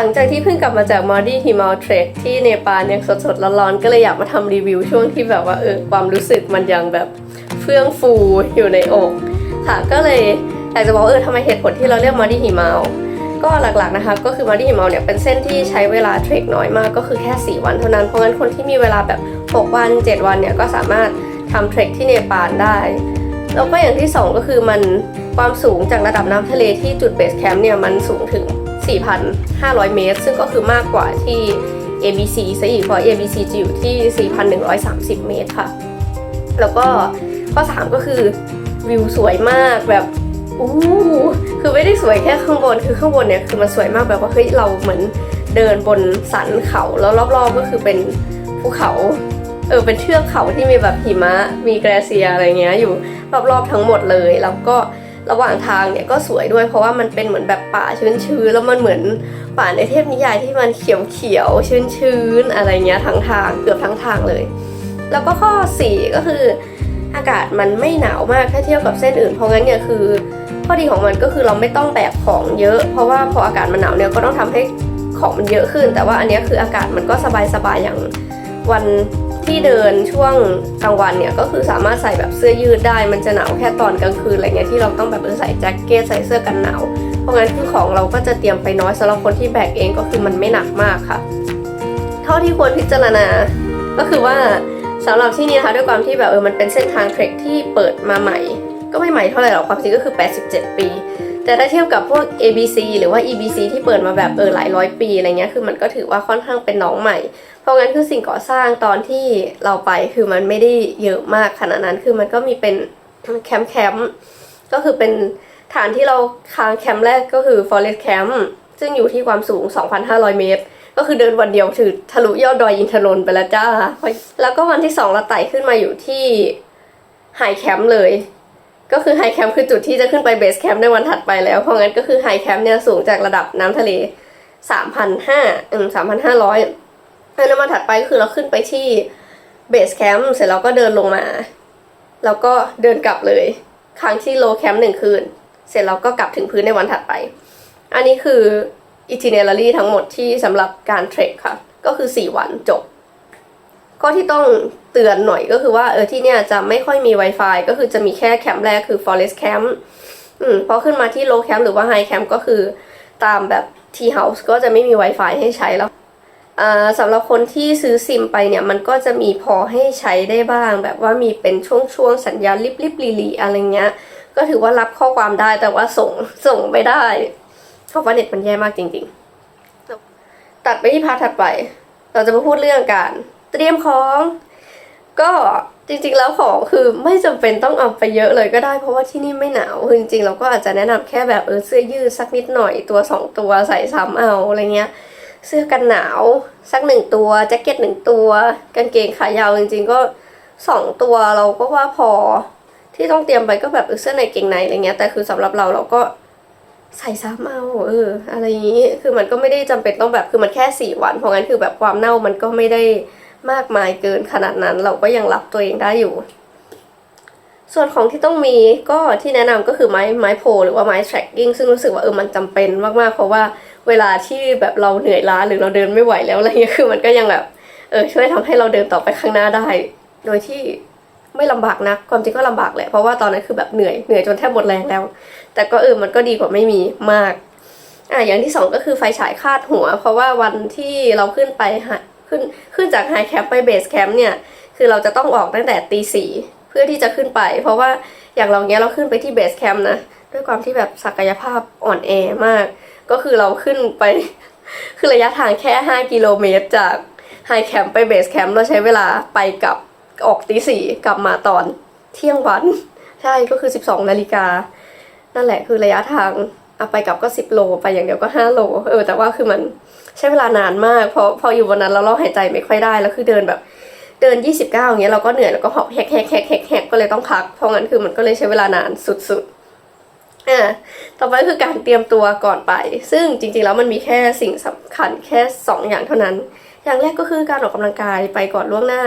ลังจากที่เพิ่งกลับมาจากมอดี้ฮิมาลเทรคที่เนปาลยังสดๆร้อนๆก็เลยอยากมาทำรีวิวช่วงที่แบบว่าเออความรู้สึกมันยังแบบเฟื่องฟูอยู่ในอกค่ะก็เลยอยากจะบอกเออทำไมเหตุผลที่เราเลือกมอดี้ฮิมาลก็หลักๆนะคะก็คือมอดี้ฮิมาลเนี่ยเป็นเส้นที่ใช้เวลาเทรคน้อยมากก็คือแค่ 4 วันเท่านั้นเพราะงั้นคนที่มีเวลาแบบ 6 วัน 7 วันเนี่ยก็สามารถทำเทรคที่เนปาลได้ แล้วก็อย่างที่ 2 ก็คือมันความสูงจากระดับน้ำทะเลที่จุดเบสแคมป์เนี่ยมันสูงถึง 4,500 เมตร ซึ่งก็คือมากกว่าที่ ABC ซะอีกเพราะ ABC จะอยู่ที่ 4,130 เมตรค่ะ แล้วก็ข้อ 3 ก็คือวิวสวยมากแบบอู้คือไม่ได้สวยแค่ข้างบนคือข้างบนเนี่ยคือมันสวยมากแบบว่าเฮ้ยเราเหมือนเดินบนสันเขาแล้วรอบๆก็คือเป็นภูเขาเออเป็นเทือกเขาที่มีแบบหิมะมีแกรเซียอะไรเงี้ยอยู่รอบๆทั้งหมดเลย แล้วก็ ระหว่างทางเนี่ยก็สวยด้วยเพราะว่ามันเป็นเหมือนแบบป่าชื้นๆแล้วมันเหมือนป่าในเทพนิยายที่มันเขียวๆชื้นๆอะไรเงี้ยทั้งทางเกือบทั้งทางเลย แล้วก็ข้อ 4 ก็คืออากาศมันไม่หนาวมากถ้าเทียบกับเส้นอื่น เพราะงั้นเนี่ยคือข้อดีของมันก็คือเราไม่ต้องแบกของเยอะ เพราะว่าพออากาศมันหนาวเนี่ยก็ต้องทำให้ของมันเยอะขึ้น แต่ว่าอันนี้คืออากาศมันก็สบายๆอย่างวัน ที่เดินช่วงกลางวันเนี่ยก็คือสามารถใส่แบบเสื้อยืดได้ มันจะหนาวแค่ตอนกลางคืนอะไรเงี้ยที่เราต้องแบบเออใส่แจ็คเก็ตใส่เสื้อกันหนาว เพราะงั้นคือของเราก็จะเตรียมไปน้อยสำหรับคนที่แบกเองก็คือมันไม่หนักมากค่ะ เท่าที่ควรพิจารณาก็คือว่าสำหรับที่นี่นะคะด้วยความที่แบบเออมันเป็นเส้นทางเทรคที่เปิดมาใหม่ ก็ไม่ใหม่เท่าไหร่หรอกความจริงก็คือ 87 ปี แต่ถ้าเทียบกับพวก ABC หรือว่า EBC ที่เปิดมาแบบเออหลายร้อยปีอะไรเงี้ยคือมันก็ถือว่าค่อนข้างเป็นน้องใหม่ เพราะงั้นคือสิ่งก่อสร้างตอนที่เราไปคือมันไม่ได้เยอะมากขนาดนั้นคือมันก็มีเป็นแคมป์แคมป์ก็คือเป็นฐานที่เราค้างแคมป์แรกก็คือ Forest Camp ซึ่งอยู่ที่ความสูง 2,500 เมตร ก็คือเดินวันเดียวถือทะลุยอดดอยอินทนนท์ไปแล้วจ้า แล้วก็วันที่สองเราไต่ขึ้นมาอยู่ที่ไฮแคมป์เลย ก็คือไฮแคมป์คือจุดที่จะขึ้นไปเบสแคมป์ในวันถัดไปแล้ว เพราะงั้นก็คือไฮแคมป์เนี่ยสูงจากระดับน้ำทะเล3,500อืม3,500แล้ววันถัดไปก็คือเราขึ้นไปที่เบสแคมป์เสร็จแล้วก็เดินลงมา แล้วก็เดินกลับเลย ครั้งที่โลแคมป์หนึ่งคืน เสร็จแล้วก็กลับถึงพื้นในวันถัดไป อันนี้คือ itinerary ทั้งหมดที่สำหรับการเทรคค่ะ ก็คือ 4 วันจบ ก็ที่ต้องเตือนหน่อยก็คือว่าเออที่เนี่ยจะไม่ค่อยมี Wi-Fi ก็คือจะมีแค่แคมป์แรกคือ Forest Camp อืมพอขึ้นมาที่ Low Camp หรือว่า High Camp ก็คือตามแบบ T House ก็จะไม่มี Wi-Fi ให้ใช้แล้วอ่าสำหรับคนที่ซื้อซิมไปเนี่ยมันก็จะมีพอให้ใช้ได้บ้าง แบบว่ามีเป็นช่วงๆสัญญาณลิบลิบลีลีอะไรเงี้ย ก็ถือว่ารับข้อความได้แต่ว่าส่งส่งไม่ได้เพราะว่าเน็ตมันแย่มากจริง ๆ ตัดไปที่พาร์ทถัดไป เราจะมาพูดเรื่องการ เตรียมของ ก็จริงๆแล้วของคือไม่จำเป็นต้องเอาไปเยอะเลยก็ได้ เพราะว่าที่นี่ไม่หนาวคือจริงๆเราก็อาจจะแนะนำแค่แบบเออเสื้อยืดสักนิดหน่อยตัวสองตัวใส่ซ้ำเอาอะไรเงี้ย เสื้อกันหนาวสักหนึ่งตัวแจ็คเก็ตหนึ่งตัวกางเกงขายาวจริง ๆ ก็สองตัวเราก็ว่าพอที่ต้องเตรียมไปก็แบบเสื้อในเกงในอะไรเงี้ยแต่คือสำหรับเราเราก็ใส่ซ้ำเอาเอออะไรอย่างนี้คือมันก็ไม่ได้จำเป็นต้องแบบคือมันแค่สี่วัน เพราะงั้นคือแบบความเน่ามันก็ไม่ได้ มากมายเกินขนาดนั้นเราก็ยังรับตัวเองได้อยู่ ส่วนของที่ต้องมีก็ที่แนะนำก็คือไม้ไม้โพลหรือว่าไม้ tracking ซึ่งรู้สึกว่าเออมันจำเป็นมากๆ เพราะว่าเวลาที่แบบเราเหนื่อยล้าหรือเราเดินไม่ไหวแล้วอะไรเงี้ยคือมันก็ยังแบบเออช่วยทำให้เราเดินต่อไปข้างหน้าได้ โดยที่ไม่ลำบากนะความจริงก็ลำบากแหละเพราะว่าตอนนั้นคือแบบเหนื่อยเหนื่อยจนแทบหมดแรงแล้ว แต่ก็เออมันก็ดีกว่าไม่มีมากอะอย่างที่สองก็คือไฟฉายคาดหัว เพราะว่าวันที่เราขึ้นไป ขึ้นขึ้นจากไฮแคมป์ไปเบสแคมป์เนี่ยคือเราจะต้องออกตั้งแต่ตีสี่เพื่อที่จะขึ้นไป เพราะว่าอย่างเราเนี้ยเราขึ้นไปที่เบสแคมป์นะด้วยความที่แบบศักยภาพอ่อนแอมาก ก็คือเราขึ้นไป คือระยะทางแค่ 5 กิโลเมตรจากไฮแคมป์ไปเบสแคมป์เราใช้เวลาไปกับออกตีสี่กลับมาตอนเที่ยงวัน ใช่ก็คือ 12 นาฬิกา นั่นแหละคือระยะทาง เอาไปกลับก็ 10 โลไปอย่างเดียวก็ 5 โล เออแต่ว่าคือมันใช้เวลานานมากเพราะพออยู่บนนั้นแล้วเราหายใจไม่ค่อยได้แล้วคือเดินแบบเดิน 29อย่างเงี้ยเราก็เหนื่อยแล้วก็หอบแฮกแฮกแฮกแฮกแฮกก็เลยต้องพัก เพราะงั้นคือมันก็เลยใช้เวลานานสุดๆอ่าต่อไปคือการเตรียมตัวก่อนไป ซึ่งจริงๆแล้วมันมีแค่สิ่งสำคัญแค่ 2 อย่างเท่านั้น อย่างแรกก็คือการออกกำลังกายไปก่อนล่วงหน้า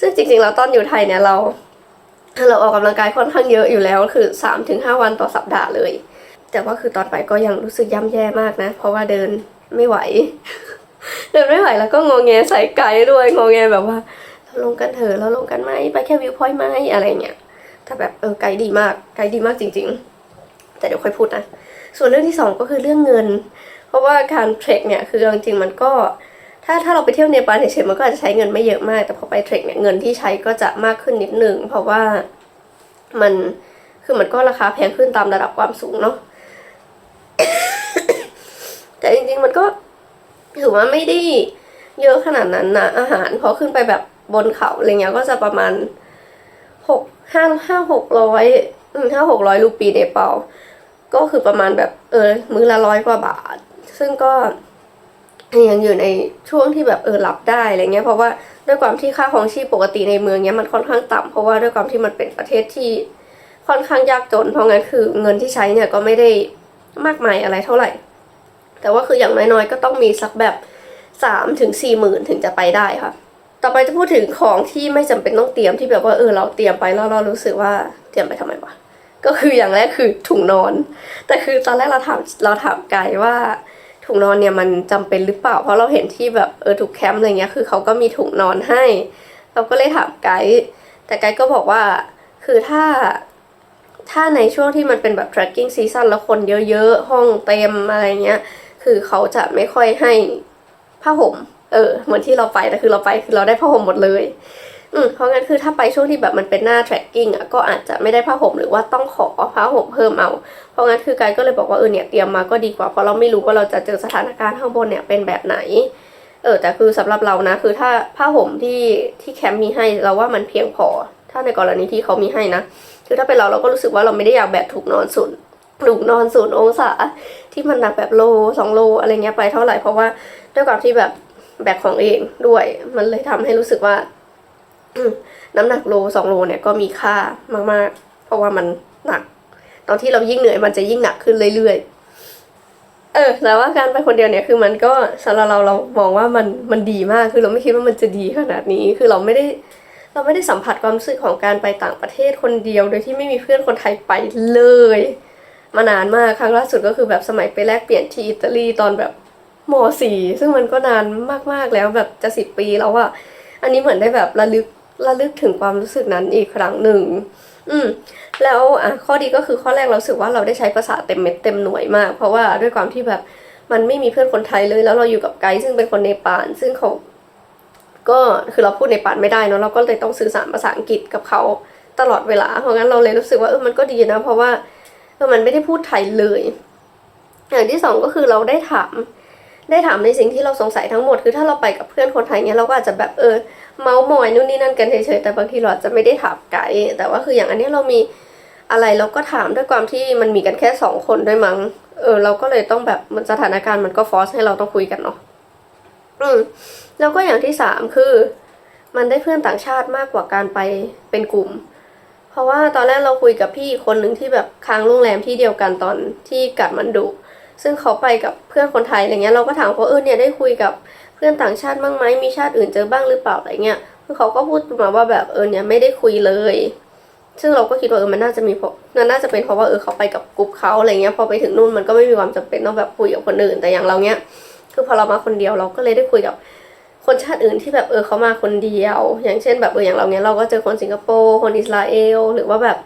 ซึ่งจริงๆแล้วตอนอยู่ไทยเนี่ยเราเราออกกำลังกายค่อนข้างเยอะอยู่แล้วคือ 3-5 วันต่อสัปดาห์เลย แต่ว่าคือตอนไปก็ยังรู้สึกย่ำแย่มากนะ เพราะว่าเดินไม่ไหว เดินไม่ไหวแล้วก็งอแงใส่ไกด์ด้วยงอแงแบบว่า เราลงกันเถอะเราลงกันไหมไปแค่วิวพอยต์ไหมอะไรเงี้ยแต่แบบเออไกด์ดีมากไกด์ดีมากจริง ๆ แต่เดี๋ยวค่อยพูดนะส่วนเรื่องที่สองก็คือเรื่องเงิน เพราะว่าการเทรคเนี่ยคือจริงๆมันก็ถ้าถ้าเราไปเที่ยวเนปาลเฉยๆมันก็อาจจะใช้เงินไม่เยอะมาก แต่พอไปเทรคเนี่ยเงินที่ใช้ก็จะมากขึ้นนิดนึงเพราะว่ามันคือมันก็ราคาแพงขึ้นตามระดับความสูงเนาะ แต่จริง ๆ มันก็ถือว่าไม่ได้เยอะขนาดนั้นนะอาหารพอขึ้นไปแบบบนเขาอะไรเงี้ยก็จะประมาณหกห้าห้าหกร้อยห้าหกร้อยรูปีเนปาลก็คือประมาณแบบเออมื้อละร้อยกว่าบาท ซึ่งก็ยังอยู่ในช่วงที่แบบเออรับได้อะไรเงี้ยเพราะว่าด้วยความที่ค่าของชีพปกติในเมืองเนี้ยมันค่อนข้างต่ำเพราะว่าด้วยความที่มันเป็นประเทศที่ค่อนข้างยากจน เพราะงั้นคือเงินที่ใช้เนี่ยก็ไม่ได้มากมายอะไรเท่าไหร่ แต่ว่าคืออย่างน้อยๆ ก็ต้องมีสักแบบสามถึงสี่หมื่นถึงจะไปได้ค่ะ ต่อไปจะพูดถึงของที่ไม่จำเป็นต้องเตรียมที่แบบว่าเออเราเตรียมไปแล้วเรารู้สึกว่าเตรียมไปทำไมวะก็คืออย่างแรกคือถุงนอน แต่คือตอนแรกเราถามเราถามไกด์ว่าถุงนอนเนี่ยมันจำเป็นหรือเปล่า เพราะเราเห็นที่แบบเออถูกแคมป์อะไรเงี้ยคือเขาก็มีถุงนอนให้ เราก็เลยถามไกด์แต่ไกด์ก็บอกว่าคือถ้าถ้าในช่วงที่มันเป็นแบบ tracking season แล้วคนเยอะๆ ห้องเต็มอะไรเงี้ย คือเขาจะไม่ค่อยให้ผ้าห่ม เออ เหมือนที่เราไปแต่คือเราไปคือเราได้ผ้าห่มหมดเลย อืมเพราะงั้นคือถ้าไปช่วงที่แบบมันเป็นหน้า tracking อะก็อาจจะไม่ได้ผ้าห่มหรือว่าต้องขอผ้าห่มเพิ่มเอา เพราะงั้นคือกด์ก็เลยบอกว่าเออเนี่ยเตรียมมาก็ดีกว่าเพราะเราไม่รู้ว่าเราจะเจอสถานการณ์ข้างบนเนี่ยเป็นแบบไหน เออ แต่คือสำหรับเรานะ คือถ้าผ้าห่มที่ที่แคมป์มีให้เราว่ามันเพียงพอ ถ้าในกรณีที่เขามีให้นะ คือถ้าเป็นเราเราก็รู้สึกว่าเราไม่ได้อยากแบกถูกนอนศูน ย์ถูกนอนศูนย์องศาที่มันหนักแบบโลสองโลอะไรเงี้ยไปเท่าไหร่เพราะว่าด้วยความที่แบบแบกของเองด้วย มันเลยทำให้รู้สึกว่า น้ำหนักโลสองโลเนี่ยก็มีค่ามากๆ เพราะว่ามันหนัก ตอนที่เรายิ่งเหนื่อยมันจะยิ่งหนักขึ้นเรื่อยๆ เออแล้วว่าการไปคนเดียวเนี่ยคือมันก็สำหรับเราเรามองว่ามันมันดีมากคือเราไม่คิดว่ามันจะดีขนาดนี้คือเราไม่ได้เราไม่ได้สัมผัสความรู้สึกของการไปต่างประเทศคนเดียว โดยที่ไม่มีเพื่อนคนไทยไปเลย มานานมากครั้งล่าสุดก็คือแบบสมัยไปแลกเปลี่ยนที่อิตาลีตอนแบบมสี่ซึ่งมันก็นานมากๆแล้วแบบจะสิบปีแล้วอะอันนี้เหมือนได้แบบระลึกระลึกถึงความรู้สึกนั้นอีกครั้งหนึ่ง อืม แล้วอะข้อดีก็คือข้อแรกเราสึกว่าเราได้ใช้ภาษาเต็มเม็ดเต็มหน่วยมาก เพราะว่าด้วยความที่แบบมันไม่มีเพื่อนคนไทยเลย แล้วเราอยู่กับไกด์ซึ่งเป็นคนเนปาลซึ่งเขาก็คือเราพูดในปานไม่ได้เนอะเราก็เลยต้องสื่อสารภาษาอังกฤษกับเขาตลอดเวลา เพราะงั้นเราเลยรู้สึกว่าเออมันก็ดีนะ เพราะว่า เออมันไม่ได้พูดไทยเลย อย่างที่สองก็คือเราได้ถามได้ถามในสิ่งที่เราสงสัยทั้งหมด คือถ้าเราไปกับเพื่อนคนไทยเนี้ยเราก็อาจจะแบบเออเมาส์มอยนู่นนี่นั่นกันเฉยๆแต่บางทีเราอาจจะไม่ได้ถามไกด์แต่ว่าคืออย่างอันนี้เรามีอะไรเราก็ถามด้วยความที่มันมีกันแค่สองคนด้วยมั้งเออเราก็เลยต้องแบบมันสถานการณ์มันก็ฟอสให้เราต้องคุยกันเนาะอืมแล้วก็อย่างที่สามคือ มันได้เพื่อนต่างชาติมากกว่าการไปเป็นกลุ่ม ราะว่าตอนแรกเราคุยกับพี่คนหนึ่งที่แบบค้างโรงแรมที่เดียวกันตอนที่กัดมันดุ ซึ่งเขาไปกับเพื่อนคนไทยอะไรเงี้ยเราก็ถามเขาเออเนี่ยได้คุยกับเพื่อนต่างชาติบ้างไหมมีชาติอื่นเจอบ้างหรือเปล่าอะไรเงี้ยคือเขาก็พูดมาว่าแบบเออเนี่ยไม่ได้คุยเลย ซึ่งเราก็คิดว่าเออมันน่าจะมีเพราะมันน่าจะเป็นเพราะว่าเออเขาไปกับกลุ่มเขาอะไรเงี้ยพอไปถึงนู่นมันก็ไม่มีความจำเป็นต้องแบบคุยกับคนอื่นแต่อย่างเราเนี้ยคือพอเรามาคนเดียวเราก็เลยได้คุยกับ คนชาติอื่นที่แบบเออเขามาคนเดียว อย่างเช่นแบบเอออย่างเราเนี้ยเราก็เจอคนสิงคโปร์คนอิสราเอล หรือว่าแบบ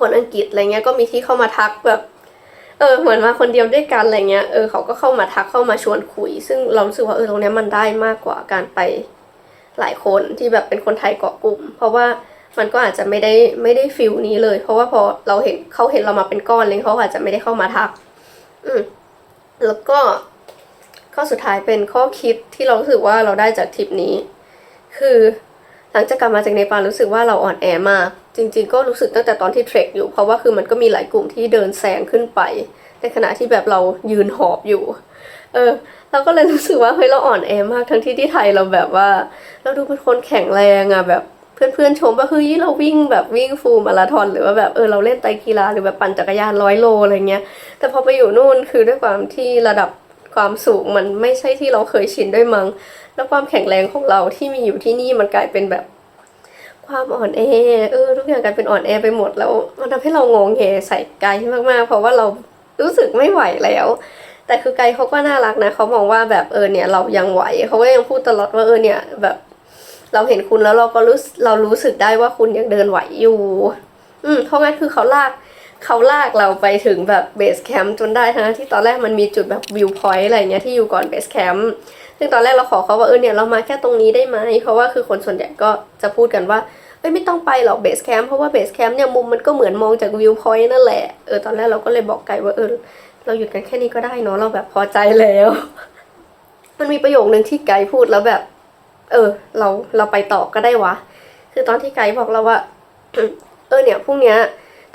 คนอังกฤษอะไรเงี้ยก็มีที่เข้ามาทักแบบเออเหมือนมาคนเดียวด้วยกันอะไรเงี้ยเออเขาก็เข้ามาทักเข้ามาชวนคุย ซึ่งเรารู้สึกว่าเออตรงเนี้ยมันได้มากกว่าการไปหลายคนที่แบบเป็นคนไทยเกาะกลุ่ม เพราะว่ามันก็อาจจะไม่ได้ไม่ได้ฟิลนี้เลย เพราะว่าพอเราเห็นเขาเห็นเรามาเป็นก้อนเลยเขาอาจจะไม่ได้เข้ามาทัก อืมแล้วก็ ข้อสุดท้ายเป็นข้อคิดที่เรารู้สึกว่าเราได้จากทริปนี้ คือหลังจากกลับมาจากเนปาลรู้สึกว่าเราอ่อนแอมาก จริง ๆ ก็รู้สึกตั้งแต่ตอนที่เทรคอยู่ เพราะว่าคือมันก็มีหลายกลุ่มที่เดินแซงขึ้นไป ในขณะที่แบบเรายืนหอบอยู่ เออ เราก็เลยรู้สึกว่าเฮ้ยเราอ่อนแอมากทั้งที่ที่ไทยเราแบบว่า เราดูเป็นคนแข็งแรงอะแบบเพื่อนๆชมว่าเฮ้ยเราวิ่งแบบวิ่งฟูลมาราธอนหรือว่าแบบเออเราเล่นไตกีฬาหรือแบบปั่นจักรยานร้อยโลอะไรเงี้ย แต่พอไปอยู่นู่นคือด้วยความที่ระดับ ความสูงมันไม่ใช่ที่เราเคยชินด้วยมั้งแล้วความแข็งแรงของเราที่มีอยู่ที่นี่มันกลายเป็นแบบ ความอ่อนแอเออทุกอย่างกลายเป็นอ่อนแอไปหมดแล้ว มันทำให้เรางงแงใส่ไกลมากๆ เพราะว่าเรารู้สึกไม่ไหวแล้ว แต่คือไกด์เขาก็น่ารักนะเขามองว่าแบบเออเนี่ยเรายังไหวเขาก็ยังพูดตลอดว่าเออเนี่ยแบบเราเห็นคุณแล้วเราก็รู้เรารู้สึกได้ว่าคุณยังเดินไหวอยู่ อืมเพราะงั้นคือเขาลาก เขาลากเราไปถึงแบบเบสแคมป์จนได้ทั้งที่ตอนแรกมันมีจุดแบบวิวพอยต์อะไรเงี้ยที่อยู่ก่อนเบสแคมป์ซึ่งตอนแรกเราขอเขาว่าเออเนี่ยเรามาแค่ตรงนี้ได้ไหมเพราะว่าคือคนส่วนใหญ่ก็จะพูดกันว่าเอ้ยไม่ต้องไปหรอกเบสแคมป์เพราะว่าเบสแคมป์เนี่ยมุมมันก็เหมือนมองจากวิวพอยต์นั่นแหละเออตอนแรกเราก็เลยบอกไกด์ว่าเออเราหยุดกันแค่นี้ก็ได้เนาะเราแบบพอใจแล้ว มันมีประโยคนึงที่ไกด์พูดแล้วแบบ เออ เราเราไปต่อก็ได้วะ คือตอนที่ไกด์บอกเราว่า เออเนี่ยพรุ่งเนี้ย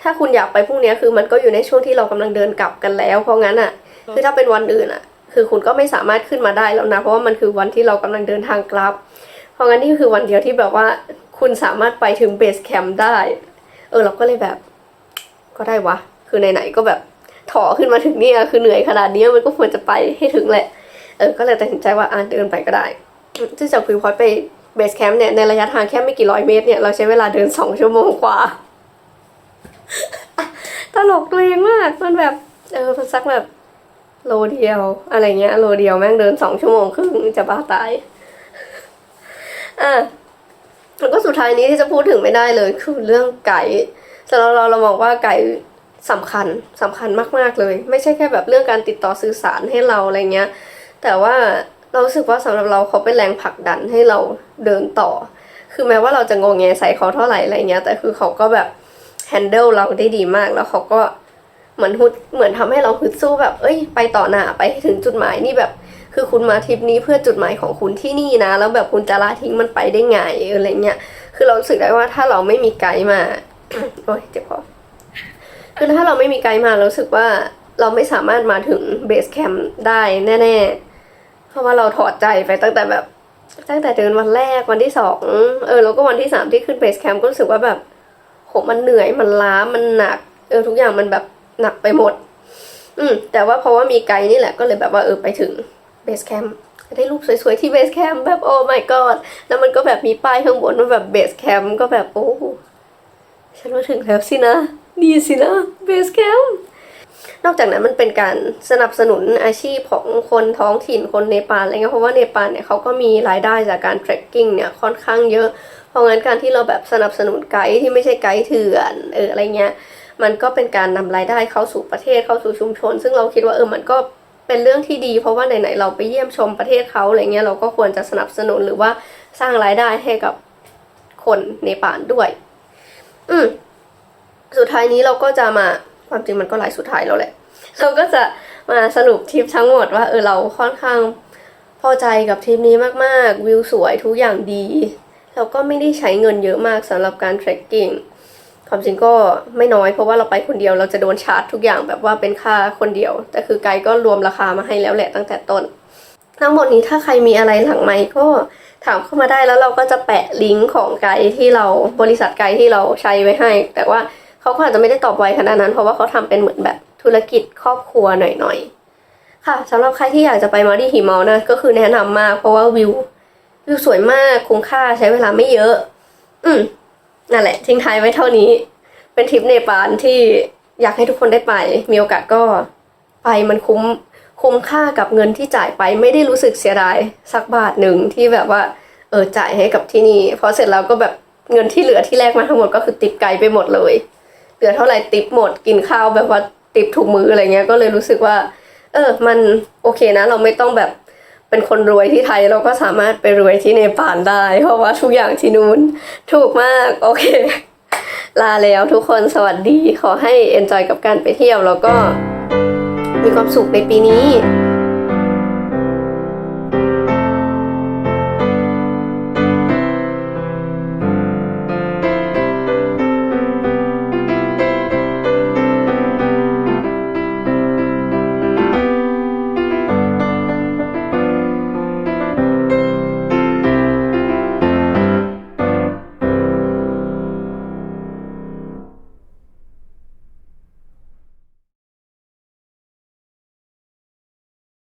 ถ้าคุณอยากไปพรุ่งนี้คือมันก็อยู่ในช่วงที่เรากำลังเดินกลับกันแล้ว เพราะงั้นอะ คือถ้าเป็นวันอื่นอะ คือคุณก็ไม่สามารถขึ้นมาได้แล้วนะ เพราะว่ามันคือวันที่เรากำลังเดินทางกลับ เพราะงั้นนี่คือวันเดียวที่แบบว่าคุณสามารถไปถึงเบสแคมป์ได้ เออเราก็เลยแบบ ก็ได้วะ คือไหนๆก็แบบถอขึ้นมาถึงเนี่ยคือเหนื่อยขนาดนี้มันก็ควรจะไปให้ถึงแหละ เออ ก็เลยตัดสินใจว่าอะเดินไปก็ได้ ซึ่งจากวิวพอยไปเบสแคมป์เนี่ยในระยะทางแค่ไม่กี่ร้อยเมตรเนี่ยเราใช้เวลาเดินสองชั่วโมงกว่า ตลกตัวเองมากมันแบบ เออมันสักแบบโลเดียว อะไรเงี้ย โลเดียวแม่งเดินสองชั่วโมงครึ่งจะบ้าตายอะแล้วก็สุดท้ายนี้ที่จะพูดถึงไม่ได้เลย คือเรื่องไก่สำหรับเราเรามองว่าไก่สำคัญสำคัญมากๆเลย ไม่ใช่แค่แบบเรื่องการติดต่อสื่อสารให้เราอะไรเงี้ย แต่ว่าเราสึกว่าสำหรับเราเขาเป็นแรงผลักดันให้เราเดินต่อ คือแม้ว่าเราจะงงแงใส่เขาเท่าไหร่อะไรเงี้ย แต่คือเขาก็แบบ แฮนเดิลเราได้ดีมากแล้วเขาก็เหมือนฮึดเหมือนทำให้เราฮึดสู้แบบ เอ้ย ไปต่อหน้าไปให้ถึงจุดหมายนี่แบบ คือคุณมาทริปนี้เพื่อจุดหมายของคุณที่นี่นะ แล้วแบบคุณจะละทิ้งมันไปได้ไงอะไรเงี้ยคือเรารู้สึกได้ว่าถ้าเราไม่มีไกด์มาโอ้ยเจ็บคอคือถ้าเราไม่มีไกด์มาเรารู้สึกว่าเราไม่สามารถมาถึงเบสแคมป์ได้แน่ๆ เพราะว่าเราถอดใจไปตั้งแต่แบบตั้งแต่เดินวันแรกวันที่สองเออแล้วก็วันที่สามที่ขึ้นเบสแคมป์ก็รู้สึกว่าแบบ โหมันเหนื่อยมันล้ามันหนัก เออทุกอย่างมันแบบหนักไปหมด อืม แต่ว่าเพราะว่ามีไกด์นี่แหละก็เลยแบบว่าเออไปถึงเบสแคมป์ได้รูปสวยๆที่เบสแคมป์แบบโอ้ my god แล้วมันก็แบบมีป้ายข้างบนว่าแบบเบสแคมป์ก็แบบโอ้ฉันมาถึงแล้วสินะนี่สินะเบสแคมป์นอกจากนั้นมันเป็นการสนับสนุนอาชีพของคนท้องถิ่นคนเนปาลอะไรเงี้ยเพราะว่าเนปาลเนี่ยเขาก็มีรายได้จากการเทรคกิ้งเนี่ยค่อนข้างเยอะ ราะงั้นการที่เราแบบสนับสนุนไกด์ที่ไม่ใช่ไกด์เถื่อนเอออะไรเงี้ยมันก็เป็นการนำรายได้เข้าสู่ประเทศเข้าสู่ชุมชน ซึ่งเราคิดว่าเออมันก็เป็นเรื่องที่ดี เพราะว่าไหนๆเราไปเยี่ยมชมประเทศเขาอะไรเงี้ยเราก็ควรจะสนับสนุนหรือว่าสร้างรายได้ให้กับคนเนปาลด้วย อืมสุดท้ายนี้เราก็จะมาความจริงมันก็หลายสุดท้ายแล้วแหละ เราก็จะมาสรุปทริปทั้งหมดว่าเออเราค่อนข้างพอใจกับทริปนี้มากๆ วิวสวยทุกอย่างดี เราก็ไม่ได้ใช้เงินเยอะมากสำหรับการเทรคกิ้งความจริงก็ไม่น้อยเพราะว่าเราไปคนเดียวเราจะโดนชาร์จทุกอย่างแบบว่าเป็นค่าคนเดียว แต่คือไกด์ก็รวมราคามาให้แล้วแหละตั้งแต่ต้น ทั้งหมดนี้ถ้าใครมีอะไรหลังไมค์ก็ถามเข้ามาได้แล้วเราก็จะแปะลิงก์ของไกด์ที่เราบริษัทไกด์ที่เราใช้ไว้ให้ แต่ว่าเขาก็อาจจะไม่ได้ตอบไวขนาดนั้น เพราะว่าเขาทำเป็นเหมือนแบบธุรกิจครอบครัวหน่อยๆค่ะสำหรับใครที่อยากจะไปมาดีฮิมอลนะก็คือแนะนำมากเพราะว่าวิว วิวสวยมากคุ้มค่าใช้เวลาไม่เยอะ อืมนั่นแหละ ทิ้งท้ายไว้เท่านี้ เป็นทริปเนปาลที่อยากให้ทุกคนได้ไป มีโอกาสก็ไปมันคุ้มคุ้มค่ากับเงินที่จ่ายไปไม่ได้รู้สึกเสียดายสักบาทหนึ่งที่แบบว่า เออจ่ายให้กับที่นี่พอเสร็จแล้วก็แบบเงินที่เหลือที่แรกมาทั้งหมดก็คือติดไกลไปหมดเลย เหลือเท่าไหร่ติปหมดกินข้าวแบบว่าติปถูกมืออะไรเงี้ยก็เลยรู้สึกว่า เออ มันโอเคนะ เราไม่ต้องแบบ เป็นคนรวยที่ไทยเราก็สามารถไปรวยที่เนปาลได้ เพราะว่าทุกอย่างที่นู้นถูกมาก โอเค ลาแล้วทุกคนสวัสดี ขอให้เอนจอยกับการไปเที่ยวแล้วก็มีความสุขในปีนี้